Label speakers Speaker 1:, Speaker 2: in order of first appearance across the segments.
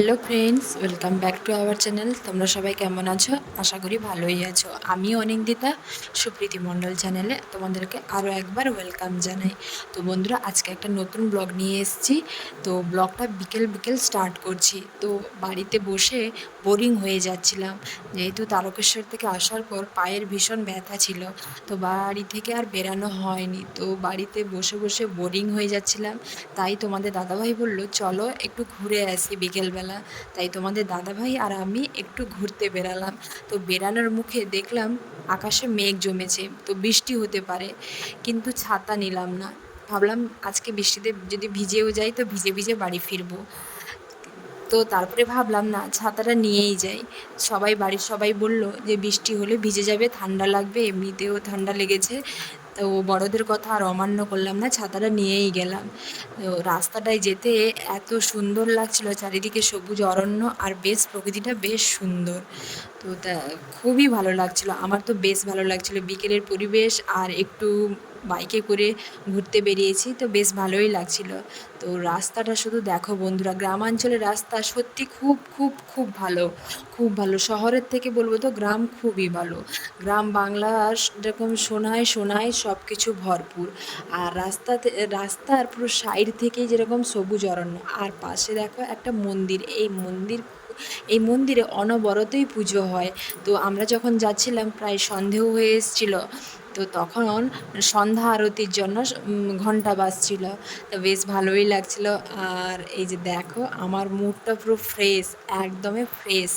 Speaker 1: Hello friends welcome back to our channel তোমরা সবাই কেমন আছো? আশা করি ভালোই আছো। আমি অনিন্দিতা, সুপ্রীতি মণ্ডল চ্যানেলে তোমাদেরকে আরও একবার ওয়েলকাম জানাই। তো বন্ধুরা, আজকে একটা নতুন ব্লগ নিয়ে এসেছি। তো ব্লগটা বিকেল বিকেল স্টার্ট করছি। তো বাড়িতে বসে বোরিং হয়ে যাচ্ছিলাম। যেহেতু তারকেশ্বর থেকে আসার পর পায়ের ভীষণ ব্যথা ছিল। তো বাড়ি থেকে আর বেরানো হয়নি। তো বাড়িতে বসে বসে বোরিং হয়ে যাচ্ছিলাম। তাই তোমাদের দাদাভাই বলল, চলো একটু ঘুরে আসি বিকেলবেলা। তাই তোমাদের দাদাভাই আর আমি একটু ঘুরতে বেরালাম। তো বেরানোর মুখে দেখলাম আকাশে মেঘ জমেছে, তো বৃষ্টি হতে পারে, কিন্তু ছাতা নিলাম না। ভাবলাম আজকে বৃষ্টিতে যদি ভিজেও যাই, তো ভিজে ভিজে বাড়ি ফিরবো। তো তারপরে ভাবলাম, না, ছাতাটা নিয়েই যাই। সবাই বাড়ির সবাই বলল যে, বৃষ্টি হলে ভিজে যাবে, ঠান্ডা লাগবে, এমনিতেও ঠান্ডা লেগেছে। তো বড়দের কথা আর অমান্য করলাম না, ছাতাটা নিয়েই গেলাম। তো রাস্তাটায় যেতে এত সুন্দর লাগছিল, চারিদিকে সবুজ, অরণ্য আর বেশ প্রকৃতিটা বেশ সুন্দর। তো তা খুবই ভালো লাগছিল, আমার তো বেশ ভালো লাগছিল। বিকেলের পরিবেশ আর একটু বাইকে করে ঘুরতে বেরিয়েছি, তো বেশ ভালোই লাগছিল। তো রাস্তাটা শুধু দেখো বন্ধুরা গ্রামাঞ্চলের রাস্তা সত্যি খুব খুব খুব ভালো। খুব ভালো। শহরের থেকে বলব তো গ্রাম খুবই ভালো। গ্রাম বাংলার যেরকম সোনায় সোনায় সব কিছু ভরপুর। আর রাস্তাতে, রাস্তার পুরো সাইড থেকেই যেরকম সবুজ অরণ্য। আর পাশে দেখো একটা মন্দির। এই মন্দির, এই মন্দিরে অনবরতই পুজো হয়। তো আমরা যখন যাচ্ছিলাম, প্রায় সন্ধেও হয়ে এসেছিল। তো তখন সন্ধ্যা আরতির জন্য ঘণ্টা বাজছিল। তো বেশ ভালোই লাগছিল। আর এই যে দেখো, আমার মুডটা পুরো ফ্রেশ একদমই ফ্রেশ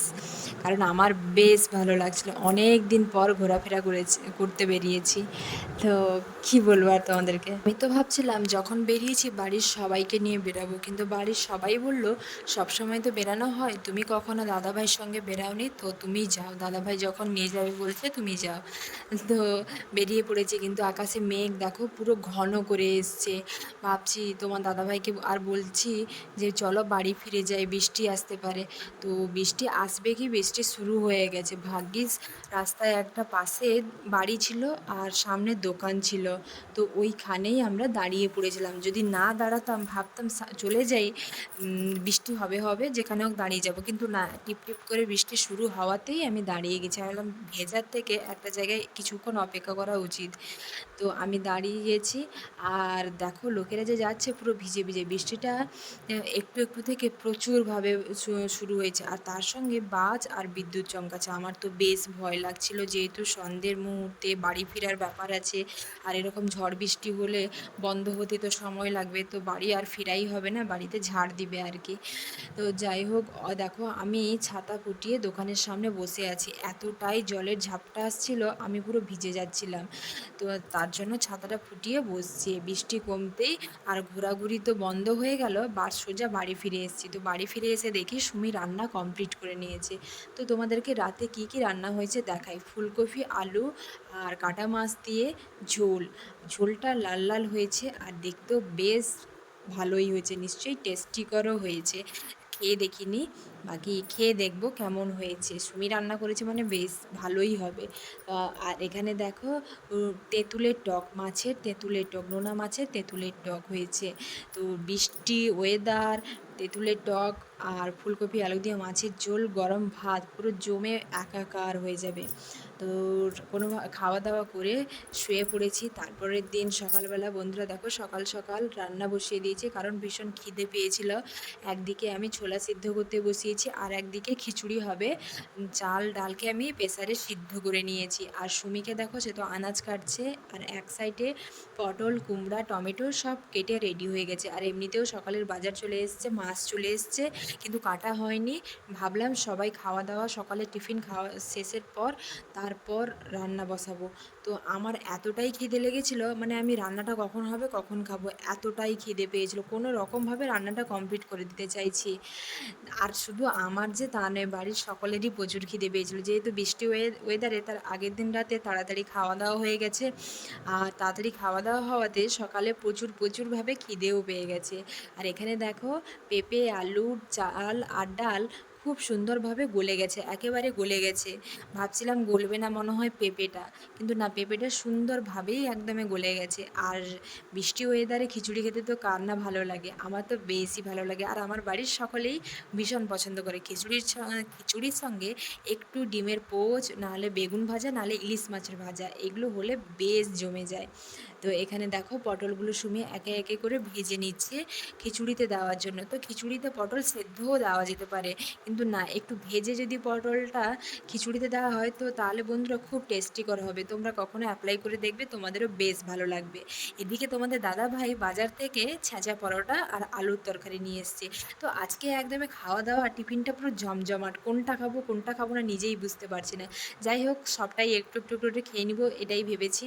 Speaker 1: কারণ আমার বেশ ভালো লাগছিল। অনেক দিন পর ঘোরাফেরা করেছি, করতে বেরিয়েছি। তো কি বলব আর তোমাদেরকে? আমি তো ভাবছিলাম, যখন বেরিয়েছি, বাড়ির সবাইকে নিয়ে বেরাবো। কিন্তু বাড়ির সবাই বলল সবসময় তো বেরানো হয়। তুমি কখনো দাদাভাইয়ের সঙ্গে বেরাওনি? তো তুমি যাও। দাদাভাই যখন নিয়ে যাবে বলছে, তুমি যাও। তো বেরিয়ে পড়েছে, কিন্তু আকাশে মেঘ দেখো পুরো ঘন করে এসছে। ভাবছি তোমার দাদাভাইকে আর বলছি যে চলো বাড়ি ফিরে যাই, বৃষ্টি আসতে পারে। তো বৃষ্টি আসবে কি? বৃষ্টি শুরু হয়ে গেছে। ভাগ্যিস রাস্তায় একটা পাশে বাড়ি ছিল আর সামনে দোকান ছিল। তো ওইখানেই আমরা দাঁড়িয়ে পড়েছিলাম। যদি না দাঁড়াতাম, ভাবতাম চলে যাই বৃষ্টি হবে হবে, যেখানে হোক দাঁড়িয়ে যাব। কিন্তু না, টিপ টিপ করে বৃষ্টি শুরু হওয়াতেই আমি দাঁড়িয়ে গেছি। ভাবলাম ভেজার থেকে একটা জায়গায় কিছুক্ষণ অপেক্ষা করা উচিত। তো আমি দাঁড়িয়ে গেছি আর দেখো লোকেরা যে যাচ্ছে পুরো ভিজে ভিজে। বৃষ্টিটা একটু একটু থেকে প্রচুরভাবে শুরু হয়েছে। আর তার সঙ্গে বাজ আর বিদ্যুৎ চমকাচ্ছে। আমার তো বেশ ভয় লাগছিল যেহেতু সন্ধ্যের মুহূর্তে বাড়ি ফেরার ব্যাপার আছে। আর এরকম ঝড় বৃষ্টি হলে বন্ধ হতে তো সময় লাগবে। তো বাড়ি আর ফেরাই হবে না, বাড়িতে ঝাড় দিবে আর কি। তো যাই হোক দেখো আমি ছাতা ফুটিয়ে দোকানের সামনে বসে আছি। এতটাই জলের ঝাপটা আসছিল, আমি পুরো ভিজে যাচ্ছিলাম। তো তার জন্য ছাতাটা ফুটিয়ে বসছি। বৃষ্টি কমতেই আর ঘোরাঘুরি তো বন্ধ হয়ে গেল। বার সোজা বাড়ি ফিরে এসেছি। তো বাড়ি ফিরে এসে দেখি সুমি রান্না কমপ্লিট করে নিয়েছে। তো তোমাদেরকে রাতে কি কি রান্না হয়েছে দেখাই। ফুলকপি, আলু আর কাটা মাছ দিয়ে ঝোল। ঝোলটা লাল লাল হয়েছে আর দেখতেও বেশ ভালোই হয়েছে। নিশ্চয়ই টেস্টিকরও হয়েছে। খেয়ে দেখিনি। বাকি খেয়ে দেখব কেমন হয়েছে। সুমি রান্না করেছে মানে বেশ ভালোই হবে। আর এখানে দেখো তেঁতুলের টক, মাছের তেঁতুলের টক, নোনা মাছের তেঁতুলের টক হয়েছে। তো বৃষ্টি ওয়েদার, তেঁতুলের টক আর ফুলকপি, আলু দিয়ে মাছের ঝোল, গরম ভাত, পুরো জমে একাকার হয়ে যাবে। তো কোনো খাওয়া দাওয়া করে শুয়ে পড়েছি। তারপরের দিন সকালবেলা বন্ধুরা দেখো, সকাল সকাল রান্না বসিয়ে দিয়েছি কারণ ভীষণ খিদে পেয়েছিল। একদিকে আমি ছোলা সিদ্ধ করতে বসিয়েছি আর একদিকে খিচুড়ি হবে। চাল, ডালকে আমি প্রেসারে সিদ্ধ করে নিয়েছি। আর সুমিকে দেখো সে তো আনাজ কাটছে, আর এক সাইডে পটল, কুমড়া, টমেটো সব কেটে রেডি হয়ে গেছে। আর এমনিতেও সকালের বাজার চলে এসছে, মাছ চলে এসছে, কিন্তু কাটা হয়নি। ভাবলাম সবাই খাওয়া দাওয়া, সকালে টিফিন খাওয়া শেষের পর তারপর রান্না বসাবো। তো আমার এতটাই খিদে লেগেছিল মানে আমি রান্নাটা কখন হবে, কখন খাব, এতটাই খিদে পেয়েছিল। কোনো রকমভাবে রান্নাটা কমপ্লিট করে দিতে চাইছি। আর শুধু আমার যে তা নয়, বাড়ির সকলেরই প্রচুর খিদে পেয়েছিল। যেহেতু বৃষ্টি ওয়েদারে তার আগের দিন রাতে তাড়াতাড়ি খাওয়া দাওয়া হয়ে গেছে। আর তাড়াতাড়ি খাওয়া দাওয়া হওয়াতে সকালে প্রচুর, প্রচুরভাবে খিদেও পেয়ে গেছে। আর এখানে দেখো, পেঁপে, আলু, চাল আর ডাল খুব সুন্দরভাবে গলে গেছে, একেবারে গলে গেছে। ভাবছিলাম গলবে না, মনে হয় পেঁপেটা। কিন্তু না, পেঁপেটা সুন্দরভাবেই একদমে গলে গেছে। আর বৃষ্টি ওয়েদারে খিচুড়ি খেতে তো কার না ভালো লাগে? আমার তো বেশি ভালো লাগে। আর আমার বাড়ির সকলেই ভীষণ পছন্দ করে। খিচুড়ির খিচুড়ির সঙ্গে একটু ডিমের পোচ, নাহলে বেগুন ভাজা, নাহলে ইলিশ মাছের ভাজা। এগুলো হলে বেশ জমে যায়। তো এখানে দেখো, পটলগুলো সুমিয়ে একে একে করে ভেজে নিচ্ছে খিচুড়িতে দেওয়ার জন্য। তো খিচুড়িতে পটল সেদ্ধও দেওয়া যেতে পারে। কিন্তু না, একটু ভেজে যদি পটলটা খিচুড়িতে দেওয়া হয়, তো তাহলে বন্ধুরা খুব টেস্টিকর হবে। তোমরা কখনো অ্যাপ্লাই করে দেখবে, তোমাদেরও বেশ ভালো লাগবে। এদিকে তোমাদের দাদা ভাই বাজার থেকে ছেঁচা পরোটা আর আলুর তরকারি নিয়ে এসছে। তো আজকে একদমই খাওয়া দাওয়া টিফিনটা পুরো জমজমাট। কোনটা খাব কোনটা খাব না নিজেই বুঝতে পারছি না। যাই হোক, সবটাই একটু একটু করে খেয়ে নিবো, এটাই ভেবেছি।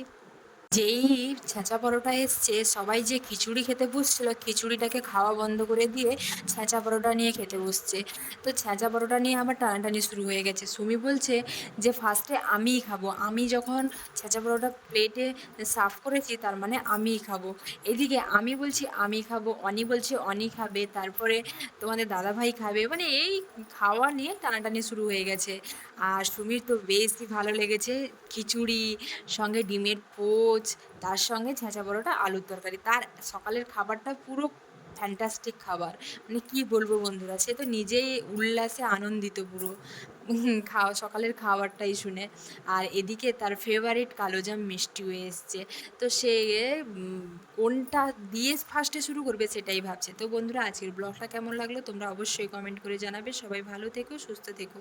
Speaker 1: যেই ছেঁচা পরোটা এসছে, সবাই যে খিচুড়ি খেতে বসছিল, খিচুড়িটাকে খাওয়া বন্ধ করে দিয়ে ছেঁচা পরোটা নিয়ে খেতে বসছে। তো ছেঁচা পরোটা নিয়ে আবার টানাটানি শুরু হয়ে গেছে। সুমি বলছে যে, ফার্স্টে আমিই খাব। আমি যখন ছেঁচা পরোটা প্লেটে সাফ করেছি, তার মানে আমিই খাব। এদিকে আমি বলছি, আমি খাব। অনি বলছে, অনি খাবে। তারপরে তোমাদের দাদাভাই খাবে। মানে এই খাওয়া নিয়ে টানাটানি শুরু হয়ে গেছে। আর সুমির তো বেশই ভালো লেগেছে। খিচুড়ি, সঙ্গে ডিমের পোচ তার সঙ্গে ছেঁচা বড়োটা আলুর তরকারি। তার সকালের খাবারটা পুরো ফ্যান্টাস্টিক খাবার। মানে কি বলব বন্ধুরা, সে তো নিজেই উল্লাসে আনন্দিত পুরো। খাওয়া, সকালের খাবারটাই শুনে। আর এদিকে তার ফেভারিট কালোজাম মিষ্টি হয়ে এসছে। তো সে কোনটা দিয়ে ফার্স্টে শুরু করবে সেটাই ভাবছে। তো বন্ধুরা, আজকের ব্লগটা কেমন লাগল তোমরা অবশ্যই কমেন্ট করে জানাবে। সবাই ভালো থেকো, সুস্থ থেকো।